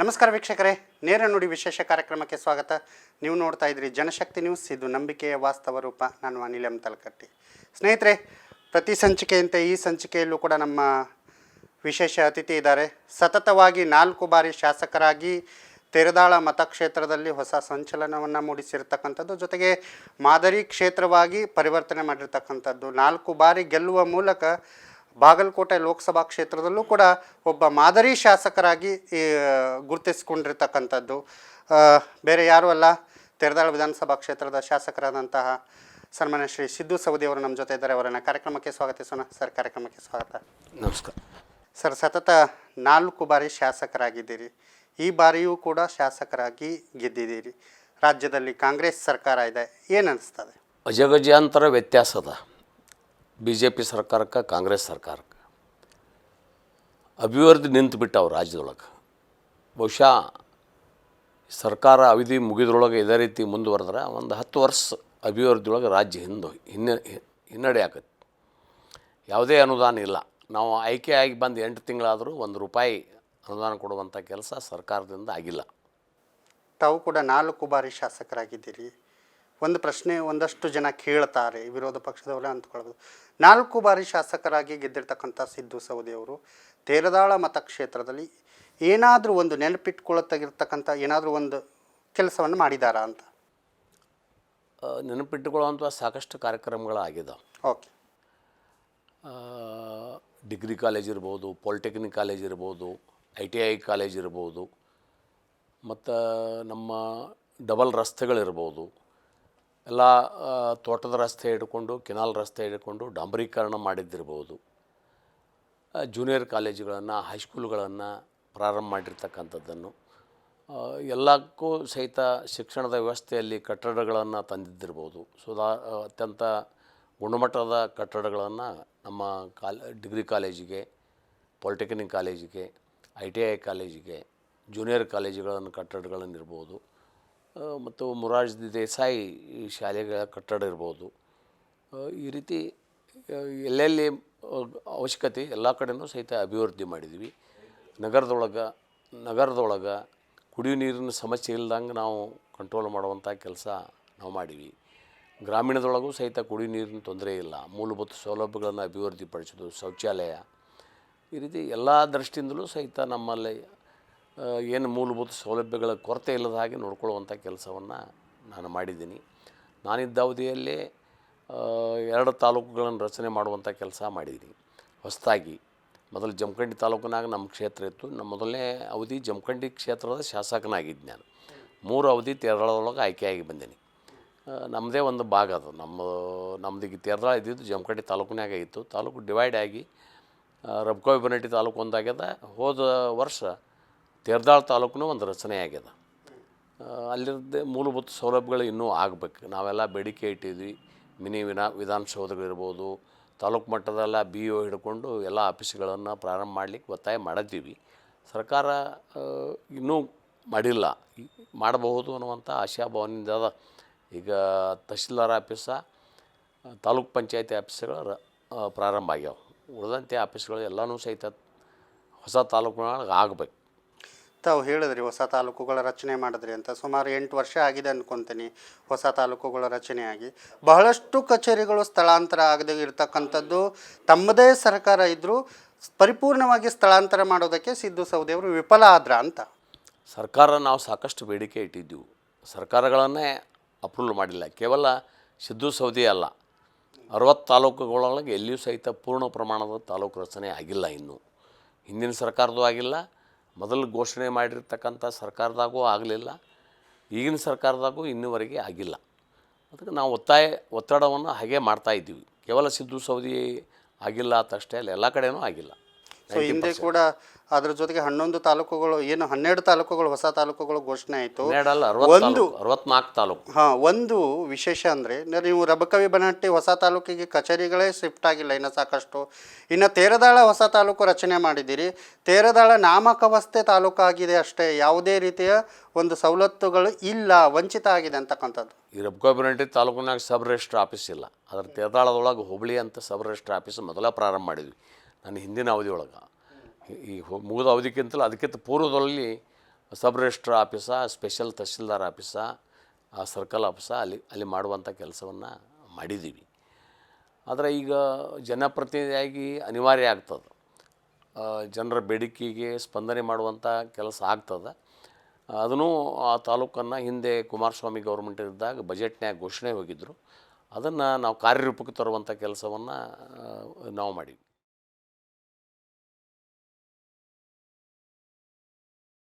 ನಮಸ್ಕಾರ ವೀಕ್ಷಕರೇ, ನೇರ ನುಡಿ ವಿಶೇಷ ಕಾರ್ಯಕ್ರಮಕ್ಕೆ ಸ್ವಾಗತ. ನೀವು ನೋಡ್ತಾ ಇದ್ರಿ ಜನಶಕ್ತಿ ನ್ಯೂಸ್, ಇದು ನಂಬಿಕೆಯ ವಾಸ್ತವ ರೂಪ. ನಾನು ಅನಿಲ್ ಎಂ ತಲಕಟ್ಟಿ. ಸ್ನೇಹಿತರೆ, ಪ್ರತಿ ಸಂಚಿಕೆಯಂತೆ ಈ ಸಂಚಿಕೆಯಲ್ಲೂ ಕೂಡ ನಮ್ಮ ವಿಶೇಷ ಅತಿಥಿ ಇದ್ದಾರೆ. ಸತತವಾಗಿ ನಾಲ್ಕು ಬಾರಿ ಶಾಸಕರಾಗಿ ತೆರೆದಾಳ ಮತಕ್ಷೇತ್ರದಲ್ಲಿ ಹೊಸ ಸಂಚಲನವನ್ನು ಮೂಡಿಸಿರ್ತಕ್ಕಂಥದ್ದು, ಜೊತೆಗೆ ಮಾದರಿ ಕ್ಷೇತ್ರವಾಗಿ ಪರಿವರ್ತನೆ ಮಾಡಿರ್ತಕ್ಕಂಥದ್ದು. ನಾಲ್ಕು ಬಾರಿ ಗೆಲ್ಲುವ ಮೂಲಕ ಬಾಗಲಕೋಟೆ ಲೋಕಸಭಾ ಕ್ಷೇತ್ರದಲ್ಲೂ ಕೂಡ ಒಬ್ಬ ಮಾದರಿ ಶಾಸಕರಾಗಿ ಗುರುತಿಸಿಕೊಂಡಿರ್ತಕ್ಕಂಥದ್ದು. ಬೇರೆ ಯಾರೂ ಅಲ್ಲ ತೆರೆದಾಳ ವಿಧಾನಸಭಾ ಕ್ಷೇತ್ರದ ಶಾಸಕರಾದಂತಹ ಸನ್ಮಾನ್ಯ ಶ್ರೀ ಸಿದ್ದು ಸವದಿ ಅವರು ನಮ್ಮ ಜೊತೆ ಇದ್ದಾರೆ. ಅವರನ್ನು ಕಾರ್ಯಕ್ರಮಕ್ಕೆ ಸ್ವಾಗತಿಸೋಣ. ಸರ್ ಕಾರ್ಯಕ್ರಮಕ್ಕೆ ಸ್ವಾಗತ. ನಮಸ್ಕಾರ. ಸರ್ ಸತತ ನಾಲ್ಕು ಬಾರಿ ಶಾಸಕರಾಗಿದ್ದೀರಿ. ಈ ಬಾರಿಯೂ ಕೂಡ ಶಾಸಕರಾಗಿ ಗೆದ್ದಿದ್ದೀರಿ. ರಾಜ್ಯದಲ್ಲಿ ಕಾಂಗ್ರೆಸ್ ಸರ್ಕಾರ ಇದೆ. ಏನು ಅನಿಸ್ತದೆ? ಅಜಗಜಾಂತರ ವ್ಯತ್ಯಾಸ ಅದ. ಬಿ ಜೆ ಪಿ ಸರ್ಕಾರಕ್ಕೆ, ಕಾಂಗ್ರೆಸ್ ಸರ್ಕಾರಕ್ಕೆ. ಅಭಿವೃದ್ಧಿ ನಿಂತು ಬಿಟ್ಟವು ರಾಜ್ಯದೊಳಗೆ. ಬಹುಶಃ ಸರ್ಕಾರ ಅವಧಿ ಮುಗಿದ್ರೊಳಗೆ ಇದೇ ರೀತಿ ಮುಂದುವರೆದ್ರೆ ಒಂದು ಹತ್ತು ವರ್ಷ ಅಭಿವೃದ್ಧಿಯೊಳಗೆ ರಾಜ್ಯ ಹಿಂದೆ ಹಿನ್ನೆ ಹಿನ್ನಡೆ ಆಗತ್ತೆ ಯಾವುದೇ ಅನುದಾನ ಇಲ್ಲ. ನಾವು ಆಯ್ಕೆ ಆಗಿ ಬಂದು ಎಂಟು ತಿಂಗಳಾದರೂ ಒಂದು ರೂಪಾಯಿ ಅನುದಾನ ಕೊಡುವಂಥ ಕೆಲಸ ಸರ್ಕಾರದಿಂದ ಆಗಿಲ್ಲ. ತಾವು ಕೂಡ ನಾಲ್ಕು ಬಾರಿ ಶಾಸಕರಾಗಿದ್ದೀರಿ. ಒಂದು ಪ್ರಶ್ನೆ ಒಂದಷ್ಟು ಜನ ಕೇಳ್ತಾರೆ ವಿರೋಧ ಪಕ್ಷದವರೇ ಅಂದ್ಕೊಳ್ಬೋದು. ನಾಲ್ಕು ಬಾರಿ ಶಾಸಕರಾಗಿ ಗೆದ್ದಿರ್ತಕ್ಕಂಥ ಸಿದ್ದು ಸೌದಿ ಅವರು ತೇರದಾಳ ಮತಕ್ಷೇತ್ರದಲ್ಲಿ ಏನಾದರೂ ಒಂದು ನೆನಪಿಟ್ಕೊಳ್ತಾಗಿರ್ತಕ್ಕಂಥ ಏನಾದರೂ ಒಂದು ಕೆಲಸವನ್ನು ಮಾಡಿದಾರಾ ಅಂತ? ನೆನಪಿಟ್ಟುಕೊಳ್ಳುವಂಥ ಸಾಕಷ್ಟು ಕಾರ್ಯಕ್ರಮಗಳಾಗಿದೆ ಓಕೆ. ಡಿಗ್ರಿ ಕಾಲೇಜ್ ಇರ್ಬೋದು ಪಾಲಿಟೆಕ್ನಿಕ್ ಕಾಲೇಜ್ ಇರ್ಬೋದು ಐ ಟಿ ಐ ಕಾಲೇಜ್ ಇರ್ಬೋದು ಮತ್ತು ನಮ್ಮ ಡಬಲ್ ರಸ್ತೆಗಳಿರ್ಬೋದು ಎಲ್ಲ ತೋಟದ ರಸ್ತೆ ಹಿಡ್ಕೊಂಡು, ಕೆನಾಲ್ ರಸ್ತೆ ಹಿಡ್ಕೊಂಡು ಡಾಂಬರೀಕರಣ ಮಾಡಿದ್ದಿರ್ಬೋದು. ಜೂನಿಯರ್ ಕಾಲೇಜುಗಳನ್ನು, ಹೈಸ್ಕೂಲ್ಗಳನ್ನು ಪ್ರಾರಂಭ ಮಾಡಿರ್ತಕ್ಕಂಥದ್ದನ್ನು ಎಲ್ಲಕ್ಕೂ ಸಹಿತ ಶಿಕ್ಷಣದ ವ್ಯವಸ್ಥೆಯಲ್ಲಿ ಕಟ್ಟಡಗಳನ್ನು ತಂದಿದ್ದಿರ್ಬೋದು. ಸುಧಾ ಅತ್ಯಂತ ಗುಣಮಟ್ಟದ ಕಟ್ಟಡಗಳನ್ನು ನಮ್ಮ ಕಾಲ್, ಡಿಗ್ರಿ ಕಾಲೇಜಿಗೆ, ಪಾಲಿಟೆಕ್ನಿಕ್ ಕಾಲೇಜಿಗೆ, ಐ ಟಿ ಐ ಕಾಲೇಜಿಗೆ, ಜೂನಿಯರ್ ಕಾಲೇಜುಗಳನ್ನು ಕಟ್ಟಡಗಳನ್ನು ಇರ್ಬೋದು. ಮತ್ತು ಮುರಾರ್ಜ್ ದೇಸಾಯಿ ಶಾಲೆಗಳ ಕಟ್ಟಡ ಇರ್ಬೋದು. ಈ ರೀತಿ ಎಲ್ಲೆಲ್ಲಿ ಅವಶ್ಯಕತೆ ಎಲ್ಲ ಕಡೆನೂ ಸಹಿತ ಅಭಿವೃದ್ಧಿ ಮಾಡಿದ್ವಿ. ನಗರದೊಳಗೆ ನಗರದೊಳಗೆ ಕುಡಿಯೋ ನೀರಿನ ಸಮಸ್ಯೆ ಇಲ್ದಂಗೆ ನಾವು ಕಂಟ್ರೋಲ್ ಮಾಡುವಂಥ ಕೆಲಸ ನಾವು ಮಾಡಿವಿ ಗ್ರಾಮೀಣದೊಳಗೂ ಸಹಿತ ಕುಡಿಯೋ ನೀರಿನ ತೊಂದರೆ ಇಲ್ಲ. ಮೂಲಭೂತ ಸೌಲಭ್ಯಗಳನ್ನು ಅಭಿವೃದ್ಧಿಪಡಿಸೋದು ಶೌಚಾಲಯ. ಈ ರೀತಿ ಎಲ್ಲ ದೃಷ್ಟಿಯಿಂದಲೂ ಸಹಿತ ನಮ್ಮಲ್ಲಿ ಏನು ಮೂಲಭೂತ ಸೌಲಭ್ಯಗಳ ಕೊರತೆ ಇಲ್ಲದ ಹಾಗೆ ನೋಡ್ಕೊಳ್ಳುವಂಥ ಕೆಲಸವನ್ನು ನಾನು ಮಾಡಿದ್ದೀನಿ. ನಾನಿದ್ದ ಅವಧಿಯಲ್ಲಿ ಎರಡು ತಾಲೂಕುಗಳನ್ನು ರಚನೆ ಮಾಡುವಂಥ ಕೆಲಸ ಮಾಡಿದ್ದೀನಿ. ಹೊಸದಾಗಿ ಮೊದಲು ಜಮಖಂಡಿ ತಾಲೂಕಿನಾಗ ನಮ್ಮ ಕ್ಷೇತ್ರ ಇತ್ತು. ನಮ್ಮ ಮೊದಲನೇ ಅವಧಿ ಜಮಖಂಡಿ ಕ್ಷೇತ್ರದ ಶಾಸಕನಾಗಿದ್ದು ನಾನು. ಮೂರು ಅವಧಿ ತೇರಳದೊಳಗೆ ಆಯ್ಕೆಯಾಗಿ ಬಂದೀನಿ. ನಮ್ಮದೇ ಒಂದು ಭಾಗ ಅದು. ನಮ್ಮ ನಮ್ಮದು ಈಗ ತೇರಾಳ ಇದ್ದಿದ್ದು ಜಮಖಂಡಿ ತಾಲೂಕಿನಾಗ ಇತ್ತು. ತಾಲೂಕು ಡಿವೈಡ್ ಆಗಿ ರಬ್ಕೋ ತಾಲೂಕು ಒಂದಾಗ್ಯದ. ಹೋದ ವರ್ಷ ತೇರದಾಳ ತಾಲೂಕುನ ಒಂದು ರಚನೆ ಆಗ್ಯದ. ಅಲ್ಲಿರದ್ದೇ ಮೂಲಭೂತ ಸೌಲಭ್ಯಗಳು ಇನ್ನೂ ಆಗಬೇಕು. ನಾವೆಲ್ಲ ಬೇಡಿಕೆ ಇಟ್ಟಿದ್ವಿ. ಮಿನಿ ವಿನಾ ವಿಧಾನಸೌಧಗಳಿರ್ಬೋದು ತಾಲೂಕು ಮಟ್ಟದೆಲ್ಲ ಬಿ ಒ ಹಿಡ್ಕೊಂಡು ಎಲ್ಲ ಆಫೀಸ್ಗಳನ್ನು ಪ್ರಾರಂಭ ಮಾಡಲಿಕ್ಕೆ ಒತ್ತಾಯ ಮಾಡಿದ್ದೀವಿ. ಸರ್ಕಾರ ಇನ್ನೂ ಮಾಡಿಲ್ಲ. ಮಾಡಬಹುದು ಅನ್ನುವಂಥ ಆಶಾಭಾವನೆಯಿಂದ ಅದ. ಈಗ ತಹಶೀಲ್ದಾರ್ ಆಫೀಸ, ತಾಲೂಕ್ ಪಂಚಾಯತಿ ಆಫೀಸ್ಗಳು ಪ್ರಾರಂಭ ಆಗ್ಯಾವೆ. ಉಳಿದಂತೆ ಆಫೀಸ್ಗಳು ಎಲ್ಲನೂ ಸಹಿತ ಹೊಸ ತಾಲೂಕಿನೊಳಗೆ ಆಗಬೇಕು. ತಾವು ಹೇಳಿದ್ರಿ, ಹೊಸ ತಾಲೂಕುಗಳ ರಚನೆ ಮಾಡಿದ್ರಿ ಅಂತ. ಸುಮಾರು ಎಂಟು ವರ್ಷ ಆಗಿದೆ ಅಂದ್ಕೊತೀನಿ ಹೊಸ ತಾಲೂಕುಗಳ ರಚನೆಯಾಗಿ. ಬಹಳಷ್ಟು ಕಚೇರಿಗಳು ಸ್ಥಳಾಂತರ ಆಗದೆ ಇರತಕ್ಕಂಥದ್ದು ತಮ್ಮದೇ ಸರ್ಕಾರ ಇದ್ದರೂ ಪರಿಪೂರ್ಣವಾಗಿ ಸ್ಥಳಾಂತರ ಮಾಡೋದಕ್ಕೆ ಸಿದ್ದು ಸೌದೆಯವರು ವಿಫಲ ಆದ್ರ ಅಂತ. ಸರ್ಕಾರ ನಾವು ಸಾಕಷ್ಟು ಬೇಡಿಕೆ ಇಟ್ಟಿದ್ದೆವು. ಸರ್ಕಾರಗಳನ್ನೇ ಅಪ್ರೂವಲ್ ಮಾಡಿಲ್ಲ. ಕೇವಲ ಸಿದ್ದು ಸೌದಿ ಅಲ್ಲ. ಅರವತ್ತು ತಾಲೂಕುಗಳೊಳಗೆ ಎಲ್ಲಿಯೂ ಸಹಿತ ಪೂರ್ಣ ಪ್ರಮಾಣದ ತಾಲೂಕು ರಚನೆ ಆಗಿಲ್ಲ ಇನ್ನೂ. ಹಿಂದಿನ ಸರ್ಕಾರದೂ ಆಗಿಲ್ಲ. ಮೊದಲು ಘೋಷಣೆ ಮಾಡಿರ್ತಕ್ಕಂಥ ಸರ್ಕಾರದಾಗೂ ಆಗಲಿಲ್ಲ, ಈಗಿನ ಸರ್ಕಾರದಾಗೂ ಇನ್ನೂವರೆಗೆ ಆಗಿಲ್ಲ. ಅದಕ್ಕೆ ನಾವು ಒತ್ತಾಯ, ಒತ್ತಡವನ್ನು ಹಾಗೆ ಮಾಡ್ತಾ ಇದ್ದೀವಿ. ಕೇವಲ ಸಿದ್ದು ಸೌದಿ ಆಗಿಲ್ಲ ಅಂತಷ್ಟೇ, ಅಲ್ಲ ಎಲ್ಲ ಕಡೆಯೂ ಆಗಿಲ್ಲ. ಸೊ ಹಿಂದೆ ಕೂಡ ಅದ್ರ ಜೊತೆಗೆ ಹನ್ನೊಂದು ತಾಲೂಕುಗಳು ಏನು ಹನ್ನೆರಡು ತಾಲೂಕುಗಳು ಹೊಸ ತಾಲೂಕುಗಳು ಘೋಷಣೆ ಆಯಿತು. ಒಂದು ತಾಲೂಕು ಅರವತ್ನಾಲ್ಕು ತಾಲೂಕು. ಹಾಂ ಒಂದು ವಿಶೇಷ ಅಂದರೆ ನೀವು ರಬಕವಿ ಬನಹಟ್ಟಿ ಹೊಸ ತಾಲೂಕಿಗೆ ಕಚೇರಿಗಳೇ ಶಿಫ್ಟ್ ಆಗಿಲ್ಲ ಇನ್ನು ಸಾಕಷ್ಟು. ಇನ್ನು ತೇರದಾಳ ಹೊಸ ತಾಲೂಕು ರಚನೆ ಮಾಡಿದ್ದೀರಿ. ತೇರದಾಳ ನಾಮಕವಸ್ಥೆ ತಾಲೂಕು ಆಗಿದೆ ಅಷ್ಟೇ ಯಾವುದೇ ರೀತಿಯ ಒಂದು ಸವಲತ್ತುಗಳು ಇಲ್ಲ ವಂಚಿತ ಆಗಿದೆ ಅಂತಕ್ಕಂಥದ್ದು. ಈ ರಬ್ಕೋಬಿನಟ್ಟಿ ತಾಲೂಕಿನಾಗ ಸಬ್ ರಿಜಿಸ್ಟ್ರ್ ಆಫೀಸ್ ಇಲ್ಲ. ಅದರ ತೇರದಾಳದೊಳಗೆ ಹುಬ್ಳಿ ಅಂತ ಸಬ್ ರಿಜಿಸ್ಟ್ರ್ ಆಫೀಸ್ ಮೊದಲ ಪ್ರಾರಂಭ ಮಾಡಿದ್ವಿ. ನನ್ನ ಹಿಂದಿನ ಅವಧಿಯೊಳಗೆ. ಈ ಮುಗಿದ ಅವಧಿಕ್ಕಿಂತಲೂ ಅದಕ್ಕಿಂತ ಪೂರ್ವದಲ್ಲಿ sub registrar office, special tahsildar office, ಆ ಸರ್ಕಲ್ ಆಫೀಸ ಅಲ್ಲಿ ಅಲ್ಲಿ ಮಾಡುವಂಥ ಕೆಲಸವನ್ನು ಮಾಡಿದ್ದೀವಿ. ಆದರೆ ಈಗ ಜನಪ್ರತಿನಿಧಿಯಾಗಿ ಅನಿವಾರ್ಯ ಆಗ್ತದೆ. ಜನರ ಬೇಡಿಕೆಗೆ ಸ್ಪಂದನೆ ಮಾಡುವಂಥ ಕೆಲಸ ಆಗ್ತದೆ. ಅದನ್ನು ಆ ತಾಲೂಕನ್ನು ಹಿಂದೆ ಕುಮಾರಸ್ವಾಮಿ ಗೌರ್ಮೆಂಟ್ ಇದ್ದಾಗ ಬಜೆಟ್ನ್ಯಾಗ ಘೋಷಣೆ ಹೋಗಿದ್ದರು ಅದನ್ನು ನಾವು ಕಾರ್ಯರೂಪಕ್ಕೆ ತರುವಂಥ ಕೆಲಸವನ್ನು ನಾವು ಮಾಡೀವಿ.